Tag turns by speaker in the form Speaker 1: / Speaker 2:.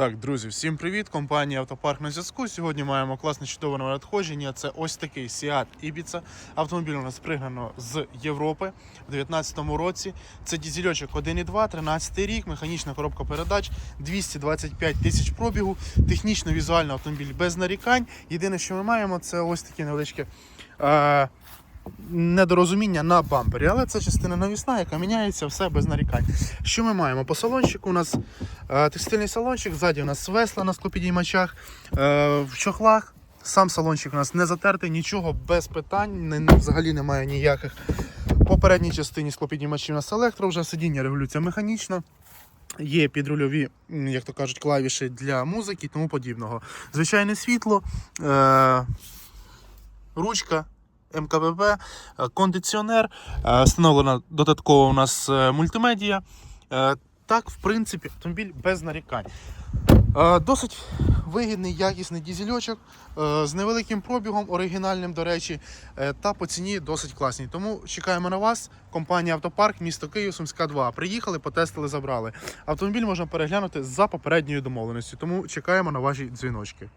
Speaker 1: Так, друзі, всім привіт! Компанія Автопарк на зв'язку. Сьогодні маємо класне чудове надходження. Це ось такий Seat Ibiza. Автомобіль у нас пригнано з Європи в 2019 році. Це дізельочок 1.2, 13 рік, механічна коробка передач, 225 тисяч пробігу. Технічно візуально автомобіль без нарікань. Єдине, що ми маємо, це ось такі невеличкі. Е- Недорозуміння на бампері, але це частина навісна, яка міняється все без нарікань. Що ми маємо? По салончику у нас е, текстильний салончик, ззаді у нас весла на склопідіймачах, е, в чохлах. Сам салончик у нас не затертий, нічого без питань, не, взагалі немає ніяких. По передній частині склопідіймачів у нас електро, вже сидіння регулюється механічно. Є підрульові, як то кажуть, клавіші для музики і тому подібного. Звичайне світло, е, ручка. МКББ, е, кондиціонер, е, встановлена додатково у нас е, мультимедія. Так, в принципі, автомобіль без нарікань. Досить вигідний, якісний дізельочок з невеликим пробігом, оригінальним, до речі, та по ціні досить класні. Тому чекаємо на вас. Компанія Автопарк, місто Київ, Сумська 2. Приїхали, потестили, забрали. Автомобіль можна переглянути за попередньою домовленістю. Тому чекаємо на ваші дзвіночки.